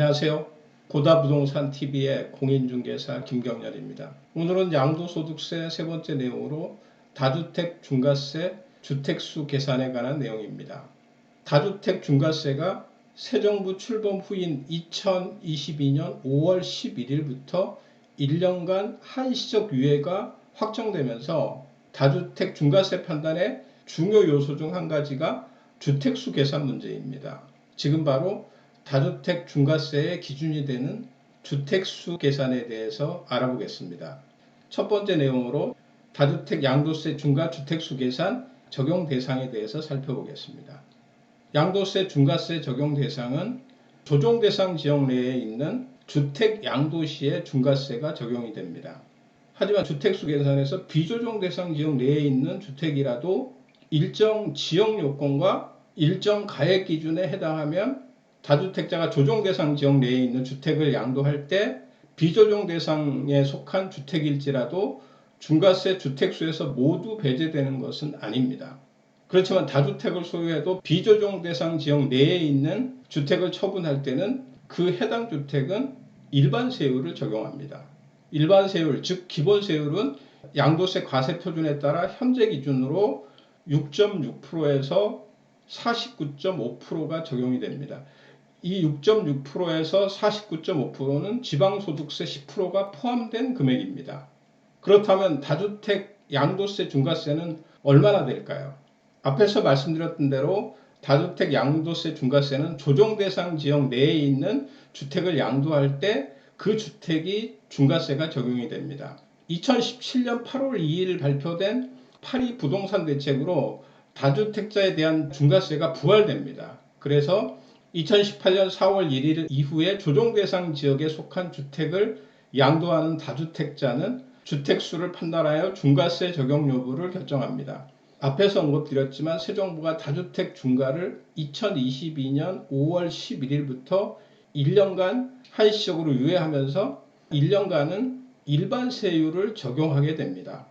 안녕하세요. 고다부동산 TV의 공인중개사 김경렬입니다. 오늘은 양도소득세 세 번째 내용으로 다주택 중과세 주택수 계산에 관한 내용입니다. 다주택 중과세가 새 정부 출범 후인 2022년 5월 11일부터 1년간 한시적 유예가 확정되면서 다주택 중과세 판단의 중요 요소 중 한 가지가 주택수 계산 문제입니다. 지금 바로 다주택 중과세의 기준이 되는 주택수 계산에 대해서 알아보겠습니다. 첫 번째 내용으로 다주택 양도세 중과 주택수 계산 적용 대상에 대해서 살펴보겠습니다. 양도세 중과세 적용 대상은 조정 대상 지역 내에 있는 주택 양도시의 중과세가 적용이 됩니다. 하지만 주택수 계산에서 비조정 대상 지역 내에 있는 주택이라도 일정 지역 요건과 일정 가액 기준에 해당하면 다주택자가 조정 대상 지역 내에 있는 주택을 양도할 때 비조정 대상에 속한 주택일지라도 중과세 주택수에서 모두 배제되는 것은 아닙니다. 그렇지만 다주택을 소유해도 비조정 대상 지역 내에 있는 주택을 처분할 때는 그 해당 주택은 일반 세율을 적용합니다. 일반 세율, 즉 기본 세율은 양도세 과세 표준에 따라 현재 기준으로 6.6%에서 49.5%가 적용이 됩니다. 이 6.6%에서 49.5%는 지방소득세 10%가 포함된 금액입니다. 그렇다면 다주택 양도세 중과세는 얼마나 될까요? 앞에서 말씀드렸던 대로 다주택 양도세 중과세는 조정 대상 지역 내에 있는 주택을 양도할 때 그 주택이 중과세가 적용이 됩니다. 2017년 8월 2일 발표된 파리 부동산 대책으로 다주택자에 대한 중과세가 부활됩니다. 그래서 2018년 4월 1일 이후에 조정 대상 지역에 속한 주택을 양도하는 다주택자는 주택 수를 판단하여 중과세 적용 여부를 결정합니다. 앞에서 언급드렸지만 새 정부가 다주택 중과를 2022년 5월 11일부터 1년간 한시적으로 유예하면서 1년간은 일반 세율을 적용하게 됩니다.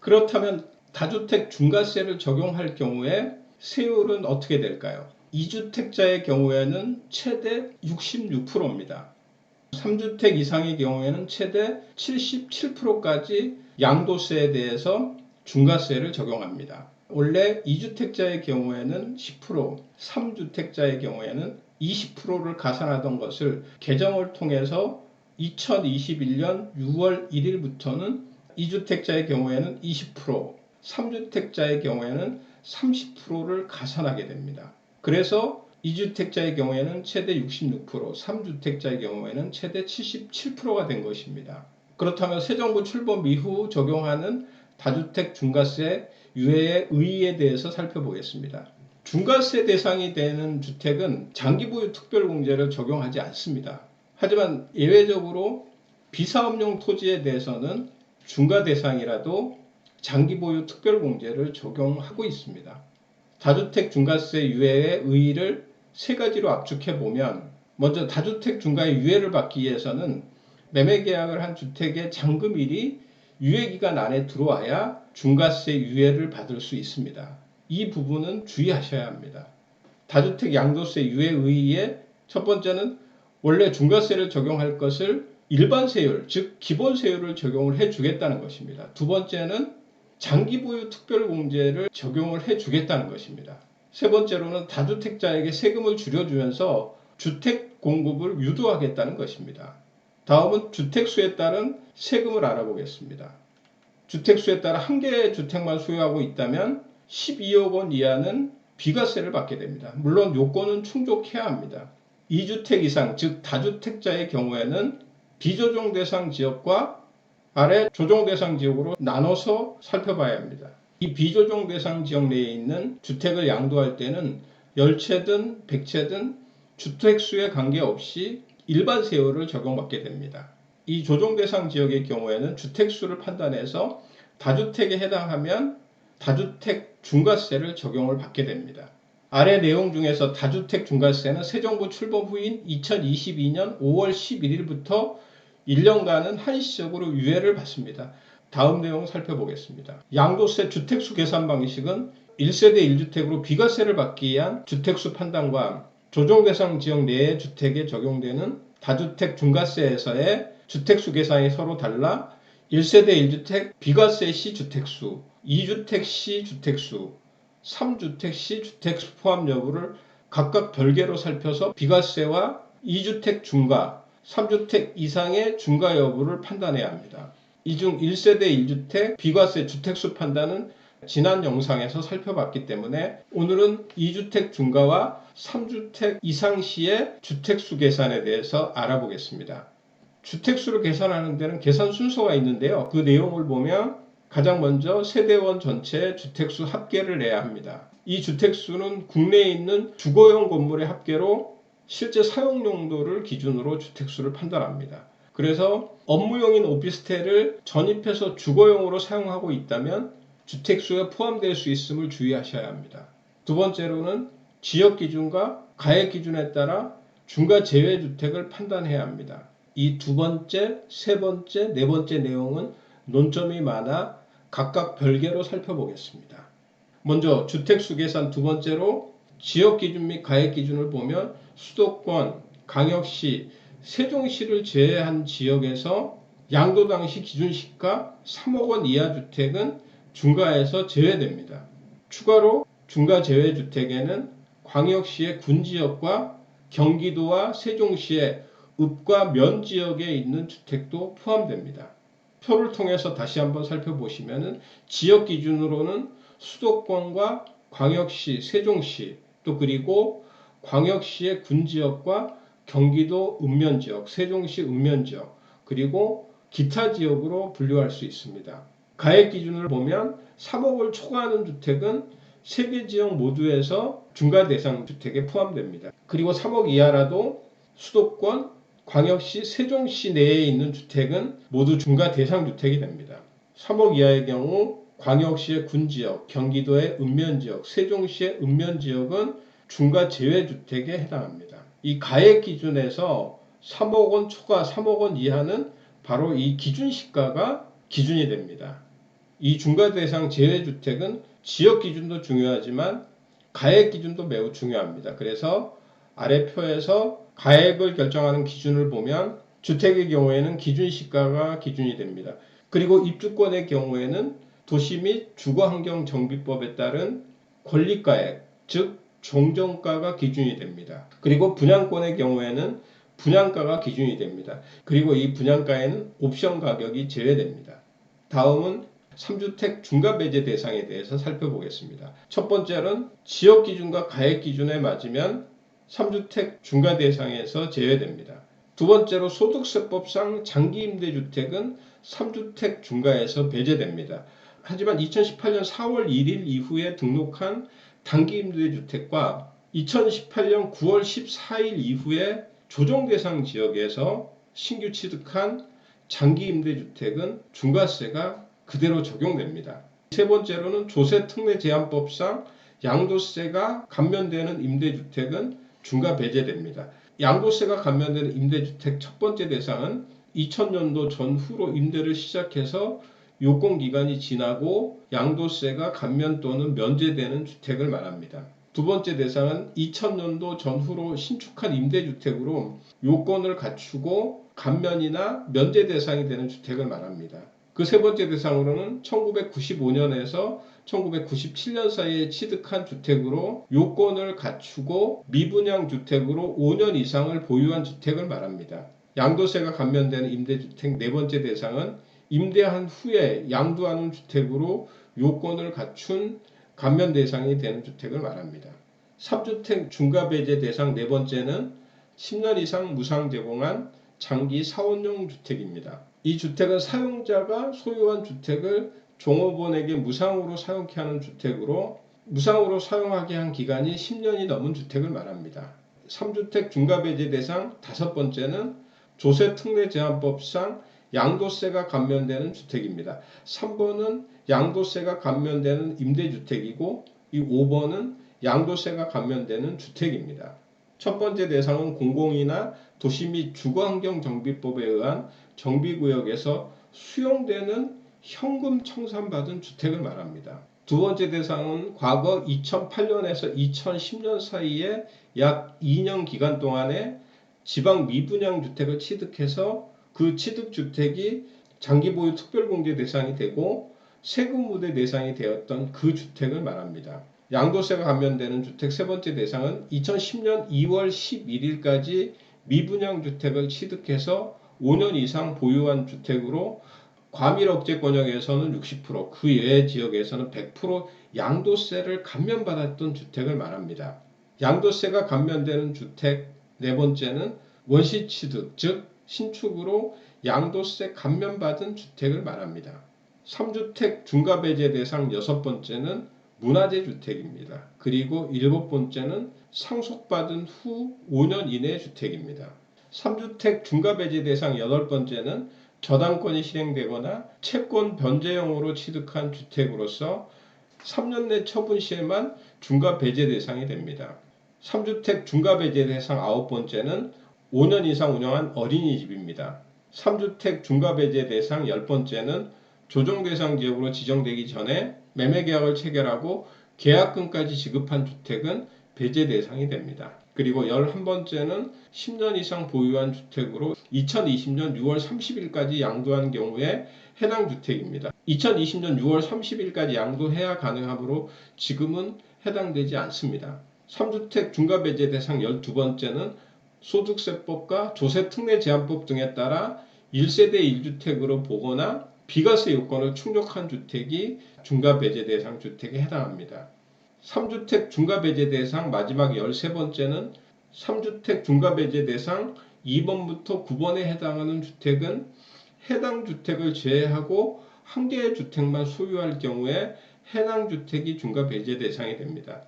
그렇다면 다주택 중과세를 적용할 경우에 세율은 어떻게 될까요? 2주택자의 경우에는 최대 66%입니다. 3주택 이상의 경우에는 최대 77%까지 양도세에 대해서 중과세를 적용합니다. 원래 2주택자의 경우에는 10%, 3주택자의 경우에는 20%를 가산하던 것을 개정을 통해서 2021년 6월 1일부터는 2주택자의 경우에는 20%, 3주택자의 경우에는 30%를 가산하게 됩니다. 그래서 2주택자의 경우에는 최대 66%, 3주택자의 경우에는 최대 77%가 된 것입니다. 그렇다면 새 정부 출범 이후 적용하는 다주택 중과세 유예의 의의에 대해서 살펴보겠습니다. 중과세 대상이 되는 주택은 장기 보유 특별공제를 적용하지 않습니다. 하지만 예외적으로 비사업용 토지에 대해서는 중과 대상이라도 장기 보유 특별공제를 적용하고 있습니다. 다주택 중과세 유예의 의의를 세 가지로 압축해 보면 먼저 다주택 중과의 유예를 받기 위해서는 매매 계약을 한 주택의 잔금일이 유예 기간 안에 들어와야 중과세 유예를 받을 수 있습니다. 이 부분은 주의하셔야 합니다. 다주택 양도세 유예 의의의 첫 번째는 원래 중과세를 적용할 것을 일반 세율, 즉 기본 세율을 적용을 해 주겠다는 것입니다. 두 번째는 장기 보유 특별 공제를 적용을 해 주겠다는 것입니다. 세 번째로는 다주택자에게 세금을 줄여주면서 주택 공급을 유도하겠다는 것입니다. 다음은 주택수에 따른 세금을 알아보겠습니다. 주택수에 따라 한 개의 주택만 소유하고 있다면 12억 원 이하는 비과세를 받게 됩니다. 물론 요건은 충족해야 합니다. 2주택 이상, 즉 다주택자의 경우에는 비조정 대상 지역과 아래 조정 대상 지역으로 나눠서 살펴봐야 합니다. 이 비조정 대상 지역 내에 있는 주택을 양도할 때는 열채든 백채든 주택 수에 관계없이 일반 세율을 적용받게 됩니다. 이 조정 대상 지역의 경우에는 주택 수를 판단해서 다주택에 해당하면 다주택 중과세를 적용을 받게 됩니다. 아래 내용 중에서 다주택 중과세는 새 정부 출범 후인 2022년 5월 11일부터 1년간은 한시적으로 유예를 받습니다. 다음 내용 살펴보겠습니다. 양도세 주택수 계산 방식은 1세대 1주택으로 비과세를 받기 위한 주택수 판단과 조정 대상 지역 내의 주택에 적용되는 다주택 중과세에서의 주택수 계산이 서로 달라 1세대 1주택 비과세 시 주택수, 2주택 시 주택수, 3주택 시 주택수 포함 여부를 각각 별개로 살펴서 비과세와 2주택 중과, 3주택 이상의 중과 여부를 판단해야 합니다. 이 중 1세대 1주택 비과세 주택수 판단은 지난 영상에서 살펴봤기 때문에 오늘은 2주택 중과와 3주택 이상 시의 주택수 계산에 대해서 알아보겠습니다. 주택수를 계산하는 데는 계산 순서가 있는데요. 그 내용을 보면 가장 먼저 세대원 전체의 주택수 합계를 내야 합니다. 이 주택수는 국내에 있는 주거용 건물의 합계로 실제 사용 용도를 기준으로 주택수를 판단합니다. 그래서 업무용인 오피스텔을 전입해서 주거용으로 사용하고 있다면 주택수에 포함될 수 있음을 주의하셔야 합니다. 두 번째로는 지역 기준과 가액 기준에 따라 중과 제외 주택을 판단해야 합니다. 이 두 번째, 세 번째, 네 번째 내용은 논점이 많아 각각 별개로 살펴보겠습니다. 먼저 주택수 계산 두 번째로 지역 기준 및 가액 기준을 보면 수도권, 광역시, 세종시를 제외한 지역에서 양도 당시 기준 시가 3억 원 이하 주택은 중과에서 제외됩니다. 추가로 중과 제외 주택에는 광역시의 군 지역과 경기도와 세종시의 읍과 면 지역에 있는 주택도 포함됩니다. 표를 통해서 다시 한번 살펴보시면 지역 기준으로는 수도권과 광역시, 세종시 또 그리고 광역시의 군 지역과 경기도 읍면 지역, 세종시 읍면 지역 그리고 기타 지역으로 분류할 수 있습니다. 가액 기준을 보면 3억을 초과하는 주택은 세 개 지역 모두에서 중과 대상 주택에 포함됩니다. 그리고 3억 이하라도 수도권, 광역시, 세종시 내에 있는 주택은 모두 중과 대상 주택이 됩니다. 3억 이하의 경우 광역시의 군 지역, 경기도의 읍면 지역, 세종시의 읍면 지역은 중과 제외 주택에 해당합니다. 이 가액 기준에서 3억 원 초과 3억 원 이하는 바로 이 기준 시가가 기준이 됩니다. 이 중과 대상 제외 주택은 지역 기준도 중요하지만 가액 기준도 매우 중요합니다. 그래서 아래 표에서 가액을 결정하는 기준을 보면 주택의 경우에는 기준 시가가 기준이 됩니다. 그리고 입주권의 경우에는 도시 및 주거환경정비법에 따른 권리가액, 즉 종정가가 기준이 됩니다. 그리고 분양권의 경우에는 분양가가 기준이 됩니다. 그리고 이 분양가에는 옵션 가격이 제외됩니다. 다음은 3주택 중과 배제 대상에 대해서 살펴보겠습니다. 첫 번째는 지역 기준과 가액 기준에 맞으면 3주택 중과 대상에서 제외됩니다. 두 번째로 소득세법상 장기 임대주택은 3주택 중과에서 배제됩니다. 하지만 2018년 4월 1일 이후에 등록한 단기 임대주택과 2018년 9월 14일 이후에 조정 대상 지역에서 신규 취득한 장기 임대주택은 중과세가 그대로 적용됩니다. 세 번째로는 조세 특례 제한법상 양도세가 감면되는 임대주택은 중과 배제됩니다. 양도세가 감면되는 임대주택 첫 번째 대상은 2000년도 전후로 임대를 시작해서 요건 기간이 지나고 양도세가 감면 또는 면제되는 주택을 말합니다. 두 번째 대상은 2000년도 전후로 신축한 임대주택으로 요건을 갖추고 감면이나 면제 대상이 되는 주택을 말합니다. 그 세 번째 대상으로는 1995년에서 1997년 사이에 취득한 주택으로 요건을 갖추고 미분양 주택으로 5년 이상을 보유한 주택을 말합니다. 양도세가 감면되는 임대주택 네 번째 대상은 임대한 후에 양도하는 주택으로 요건을 갖춘 감면 대상이 되는 주택을 말합니다. 3주택 중과 배제 대상 네 번째는 10년 이상 무상 제공한 장기 사원용 주택입니다. 이 주택은 사용자가 소유한 주택을 종업원에게 무상으로 사용케 하는 주택으로 무상으로 사용하게 한 기간이 10년이 넘은 주택을 말합니다. 3주택 중과 배제 대상 다섯 번째는 조세 특례 제한법상 양도세가 감면되는 주택입니다. 3번은 양도세가 감면되는 임대주택이고 이 5번은 양도세가 감면되는 주택입니다. 첫 번째 대상은 공공이나 도시 및 주거환경정비법에 의한 정비구역에서 수용되는 현금 청산받은 주택을 말합니다. 두 번째 대상은 과거 2008년에서 2010년 사이에 약 2년 기간 동안에 지방 미분양 주택을 취득해서 그 취득 주택이 장기 보유 특별공제 대상이 되고 세금 무대 대상이 되었던 그 주택을 말합니다. 양도세가 감면되는 주택 세 번째 대상은 2010년 2월 11일까지 미분양 주택을 취득해서 5년 이상 보유한 주택으로 과밀 억제 권역에서는 60%, 그 외의 지역에서는 100% 양도세를 감면받았던 주택을 말합니다. 양도세가 감면되는 주택 네 번째는 원시 취득, 즉 신축으로 양도세 감면받은 주택을 말합니다. 3주택 중과 배제 대상 여섯 번째는 문화재 주택입니다. 그리고 일곱 번째는 상속받은 후 5년 이내 주택입니다. 3주택 중과 배제 대상 여덟 번째는 저당권이 실행되거나 채권 변제형으로 취득한 주택으로서 3년 내 처분 시에만 중과 배제 대상이 됩니다. 3주택 중과 배제 대상 아홉 번째는 5년 이상 운영한 어린이집입니다. 3주택 중과 배제 대상 열 번째는 조정 대상 지역으로 지정되기 전에 매매 계약을 체결하고 계약금까지 지급한 주택은 배제 대상이 됩니다. 그리고 11번째는 10년 이상 보유한 주택으로 2020년 6월 30일까지 양도한 경우에 해당 주택입니다. 2020년 6월 30일까지 양도해야 가능하므로 지금은 해당되지 않습니다. 3주택 중과 배제 대상 12번째는 소득세법과 조세특례제한법 등에 따라 1세대 1주택으로 보거나 비과세 요건을 충족한 주택이 중과 배제 대상 주택에 해당합니다. 3주택 중과 배제 대상 마지막 13번째는 3주택 중과 배제 대상 2번부터 9번에 해당하는 주택은 해당 주택을 제외하고 한 개의 주택만 소유할 경우에 해당 주택이 중과 배제 대상이 됩니다.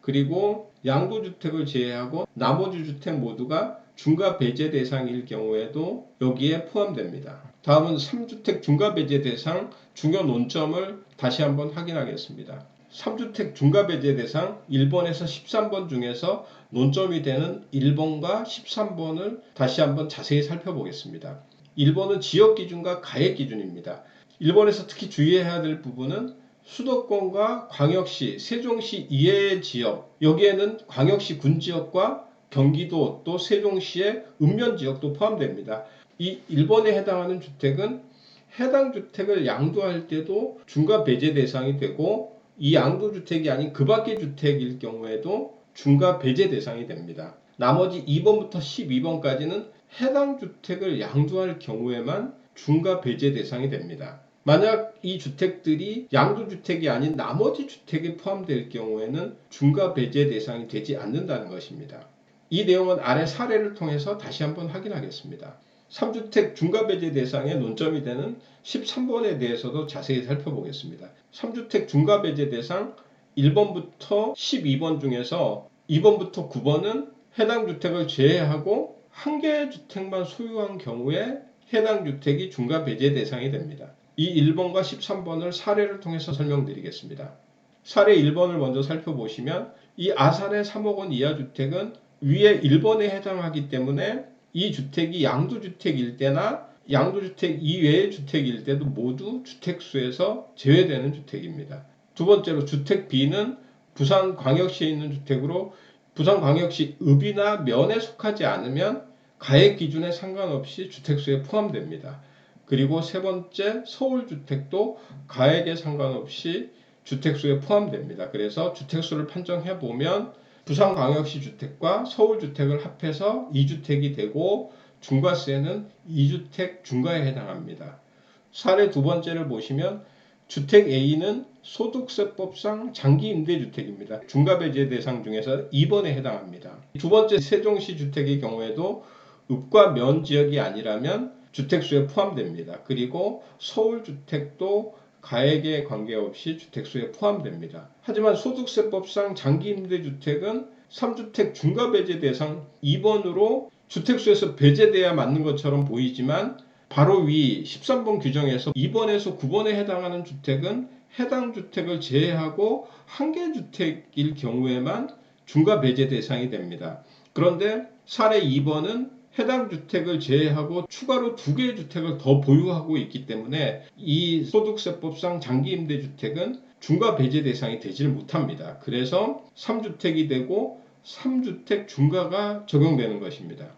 그리고 양도주택을 제외하고 나머지 주택 모두가 중과 배제 대상일 경우에도 여기에 포함됩니다. 다음은 3주택 중과 배제 대상 중요 논점을 다시 한번 확인하겠습니다. 3주택 중과 배제 대상 1번에서 13번 중에서 논점이 되는 1번과 13번을 다시 한번 자세히 살펴보겠습니다. 1번은 지역 기준과 가액 기준입니다. 1번에서 특히 주의해야 될 부분은 수도권과 광역시, 세종시 이외의 지역, 여기에는 광역시 군지역과 경기도 또 세종시의 읍면 지역도 포함됩니다. 이 1번에 해당하는 주택은 해당 주택을 양도할 때도 중과 배제 대상이 되고 이 양도 주택이 아닌 그 밖의 주택일 경우에도 중과 배제 대상이 됩니다. 나머지 2번부터 12번까지는 해당 주택을 양도할 경우에만 중과 배제 대상이 됩니다. 만약 이 주택들이 양도주택이 아닌 나머지 주택에 포함될 경우에는 중과 배제 대상이 되지 않는다는 것입니다. 이 내용은 아래 사례를 통해서 다시 한번 확인하겠습니다. 3주택 중과 배제 대상의 논점이 되는 13번에 대해서도 자세히 살펴보겠습니다. 3주택 중과 배제 대상 1번부터 12번 중에서 2번부터 9번은 해당 주택을 제외하고 한 개의 주택만 소유한 경우에 해당 주택이 중과 배제 대상이 됩니다. 이 1번과 13번을 사례를 통해서 설명드리겠습니다. 사례 1번을 먼저 살펴보시면 이 아산의 3억 원 이하 주택은 위에 1번에 해당하기 때문에 이 주택이 양도주택일 때나 양도주택 이외의 주택일 때도 모두 주택수에서 제외되는 주택입니다. 두 번째로 주택 B는 부산광역시에 있는 주택으로 부산광역시 읍이나 면에 속하지 않으면 가액 기준에 상관없이 주택수에 포함됩니다. 그리고 세 번째 서울 주택도 가액에 상관없이 주택수에 포함됩니다. 그래서 주택수를 판정해 보면 부산광역시 주택과 서울 주택을 합해서 2주택이 되고 중과세는 2주택 중과에 해당합니다. 사례 두 번째를 보시면 주택 A는 소득세법상 장기 임대주택입니다. 중과배제 대상 중에서 2번에 해당합니다. 두 번째 세종시 주택의 경우에도 읍과 면 지역이 아니라면 주택수에 포함됩니다. 그리고 서울주택도 가액에 관계없이 주택수에 포함됩니다. 하지만 소득세법상 장기임대주택은 3주택 중과배제 대상 2번으로 주택수에서 배제돼야 맞는 것처럼 보이지만 바로 위 13번 규정에서 2번에서 9번에 해당하는 주택은 해당 주택을 제외하고 한 개 주택일 경우에만 중과 배제 대상이 됩니다. 그런데 사례 2번은 해당 주택을 제외하고 추가로 두 개의 주택을 더 보유하고 있기 때문에 이 소득세법상 장기 임대 주택은 중과 배제 대상이 되질 못합니다. 그래서 3주택이 되고 3주택 중과가 적용되는 것입니다.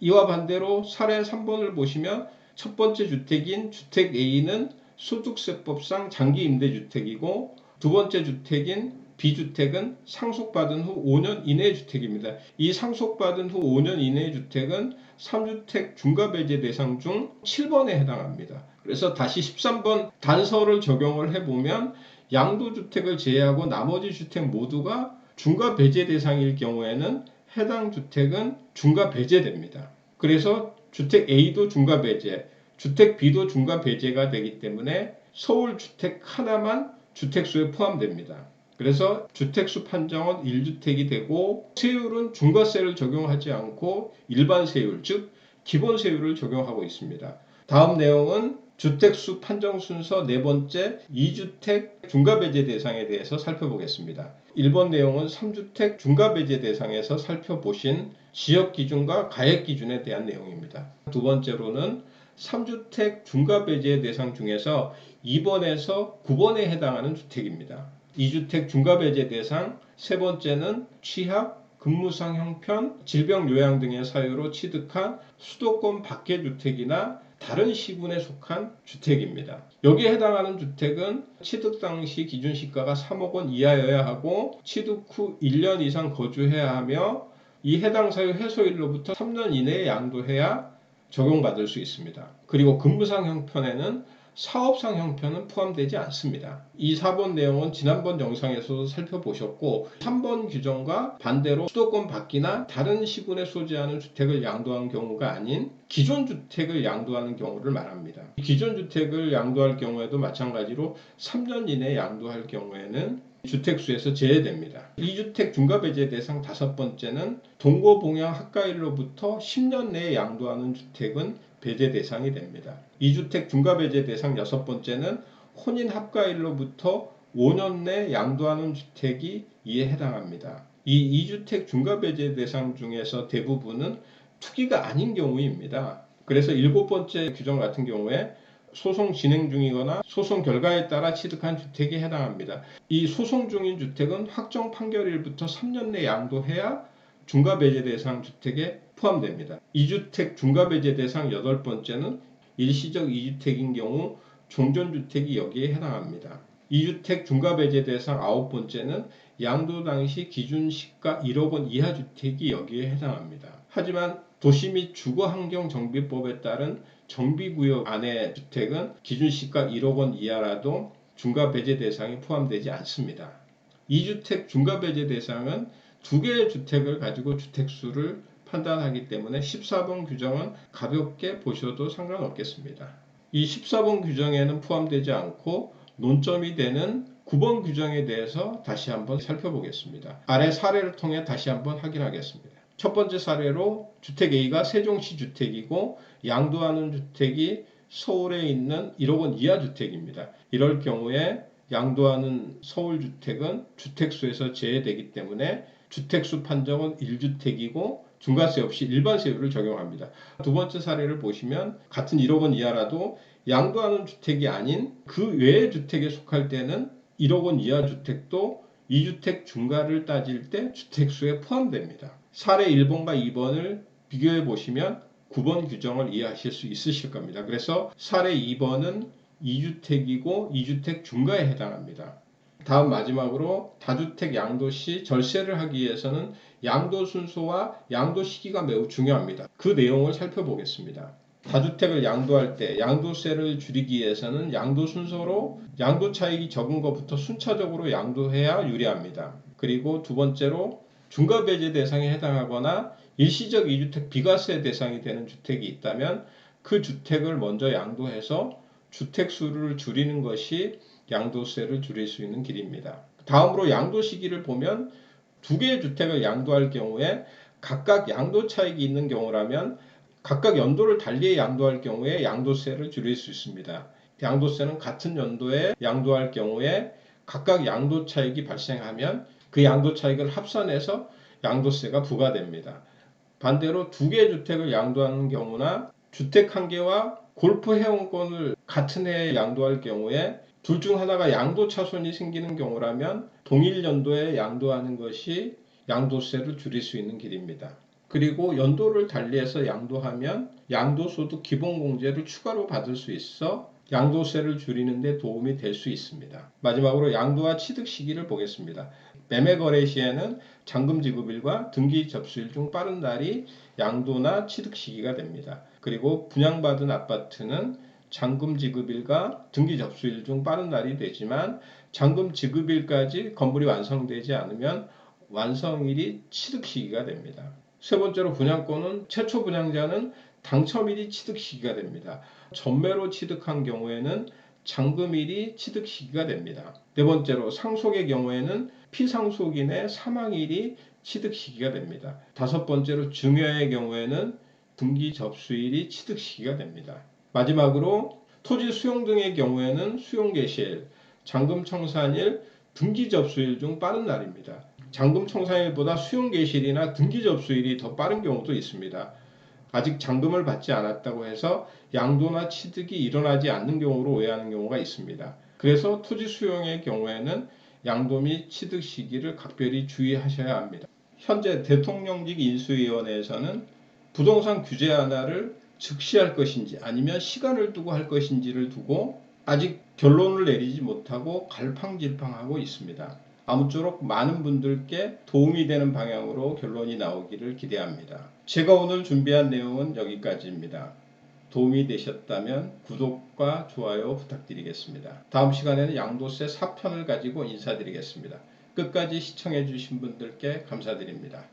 이와 반대로 사례 3번을 보시면 첫 번째 주택인 주택 A는 소득세법상 장기 임대 주택이고 두 번째 주택인 B주택은 상속받은 후 5년 이내 주택입니다. 이 상속받은 후 5년 이내 주택은 3주택 중과 배제 대상 중 7번에 해당합니다. 그래서 다시 13번 단서를 적용을 해보면 양도주택을 제외하고 나머지 주택 모두가 중과 배제 대상일 경우에는 해당 주택은 중과 배제됩니다. 그래서 주택 A도 중과 배제, 주택 B도 중과 배제가 되기 때문에 서울 주택 하나만 주택수에 포함됩니다. 그래서 주택수 판정은 1주택이 되고 세율은 중과세를 적용하지 않고 일반 세율, 즉 기본 세율을 적용하고 있습니다. 다음 내용은 주택수 판정 순서 네 번째 2주택 중과 배제 대상에 대해서 살펴보겠습니다. 1번 내용은 3주택 중과 배제 대상에서 살펴보신 지역 기준과 가액 기준에 대한 내용입니다. 두 번째로는 3주택 중과 배제 대상 중에서 2번에서 9번에 해당하는 주택입니다. 2주택 중과 배제 대상, 세 번째는 취약, 근무상 형편, 질병 요양 등의 사유로 취득한 수도권 밖의 주택이나 다른 시군에 속한 주택입니다. 여기에 해당하는 주택은 취득 당시 기준 시가가 3억 원 이하여야 하고 취득 후 1년 이상 거주해야 하며 이 해당 사유 해소일로부터 3년 이내에 양도해야 적용받을 수 있습니다. 그리고 근무상 형편에는 사업상 형편은 포함되지 않습니다. 이 4번 내용은 지난번 영상에서도 살펴보셨고 3번 규정과 반대로 수도권 밖이나 다른 시군에 소지하는 주택을 양도한 경우가 아닌 기존 주택을 양도하는 경우를 말합니다. 기존 주택을 양도할 경우에도 마찬가지로 3년 이내 양도할 경우에는 주택수에서 제외됩니다. 2주택 중과배제 대상 다섯 번째는 동거봉양 학가일로부터 10년 내에 양도하는 주택은 배제 대상이 됩니다. 2주택 중과 배제 대상 여섯 번째는 혼인 합가일로부터 5년 내 양도하는 주택이 이에 해당합니다. 이 2주택 중과 배제 대상 중에서 대부분은 투기가 아닌 경우입니다. 그래서 일곱 번째 규정 같은 경우에 소송 진행 중이거나 소송 결과에 따라 취득한 주택이 해당합니다. 이 소송 중인 주택은 확정 판결일부터 3년 내 양도해야 중과 배제 대상 주택에 포함됩니다. 2주택 중과 배제 대상 여덟 번째는 일시적 2주택인 경우 종전주택이 여기에 해당합니다. 2주택 중과 배제 대상 아홉 번째는 양도 당시 기준 시가 1억 원 이하 주택이 여기에 해당합니다. 하지만 도시 및 주거 환경 정비법에 따른 정비구역 안의 주택은 기준 시가 1억 원 이하라도 중과 배제 대상이 포함되지 않습니다. 2주택 중과 배제 대상은 두 개의 주택을 가지고 주택수를 판단하기 때문에 14번 규정은 가볍게 보셔도 상관없겠습니다. 이 14번 규정에는 포함되지 않고 논점이 되는 9번 규정에 대해서 다시 한번 살펴보겠습니다. 아래 사례를 통해 다시 한번 확인하겠습니다. 첫 번째 사례로 주택 A가 세종시 주택이고 양도하는 주택이 서울에 있는 1억 원 이하 주택입니다. 이럴 경우에 양도하는 서울 주택은 주택수에서 제외되기 때문에 주택수 판정은 1주택이고 중과세 없이 일반 세율을 적용합니다. 두 번째 사례를 보시면 같은 1억 원 이하라도 양도하는 주택이 아닌 그 외의 주택에 속할 때는 1억 원 이하 주택도 2주택 중과를 따질 때 주택수에 포함됩니다. 사례 1번과 2번을 비교해 보시면 9번 규정을 이해하실 수 있으실 겁니다. 그래서 사례 2번은 2주택이고 2주택 중과에 해당합니다. 다음 마지막으로 다주택 양도 시 절세를 하기 위해서는 양도 순서와 양도 시기가 매우 중요합니다. 그 내용을 살펴보겠습니다. 다주택을 양도할 때 양도세를 줄이기 위해서는 양도 순서로 양도 차익이 적은 것부터 순차적으로 양도해야 유리합니다. 그리고 두 번째로 중과 배제 대상에 해당하거나 일시적 2주택 비과세 대상이 되는 주택이 있다면 그 주택을 먼저 양도해서 주택 수를 줄이는 것이 양도세를 줄일 수 있는 길입니다. 다음으로 양도 시기를 보면 두 개의 주택을 양도할 경우에 각각 양도 차익이 있는 경우라면 각각 연도를 달리 양도할 경우에 양도세를 줄일 수 있습니다. 양도세는 같은 연도에 양도할 경우에 각각 양도 차익이 발생하면 그 양도 차익을 합산해서 양도세가 부과됩니다. 반대로 두 개의 주택을 양도하는 경우나 주택 한 개와 골프 회원권을 같은 해에 양도할 경우에 둘 중 하나가 양도 차손이 생기는 경우라면 동일 연도에 양도하는 것이 양도세를 줄일 수 있는 길입니다. 그리고 연도를 달리해서 양도하면 양도소득 기본공제를 추가로 받을 수 있어 양도세를 줄이는 데 도움이 될 수 있습니다. 마지막으로 양도와 취득 시기를 보겠습니다. 매매 거래 시에는 잔금 지급일과 등기 접수일 중 빠른 날이 양도나 취득 시기가 됩니다. 그리고 분양받은 아파트는 잔금 지급일과 등기 접수일 중 빠른 날이 되지만 잔금 지급일까지 건물이 완성되지 않으면 완성일이 취득 시기가 됩니다. 세 번째로 분양권은 최초 분양자는 당첨일이 취득 시기가 됩니다. 전매로 취득한 경우에는 잔금일이 취득 시기가 됩니다. 네 번째로 상속의 경우에는 피상속인의 사망일이 취득 시기가 됩니다. 다섯 번째로 증여의 경우에는 등기 접수일이 취득 시기가 됩니다. 마지막으로 토지 수용 등의 경우에는 수용 개시일, 잔금 청산일, 등기 접수일 중 빠른 날입니다. 잔금 청산일보다 수용 개시일이나 등기 접수일이 더 빠른 경우도 있습니다. 아직 잔금을 받지 않았다고 해서 양도나 취득이 일어나지 않는 경우로 오해하는 경우가 있습니다. 그래서 토지 수용의 경우에는 양도 및 취득 시기를 각별히 주의하셔야 합니다. 현재 대통령직 인수위원회에서는 부동산 규제 하나를 즉시 할 것인지 아니면 시간을 두고 할 것인지를 두고 아직 결론을 내리지 못하고 갈팡질팡하고 있습니다. 아무쪼록 많은 분들께 도움이 되는 방향으로 결론이 나오기를 기대합니다. 제가 오늘 준비한 내용은 여기까지입니다. 도움이 되셨다면 구독과 좋아요 부탁드리겠습니다. 다음 시간에는 양도세 4편을 가지고 인사드리겠습니다. 끝까지 시청해주신 분들께 감사드립니다.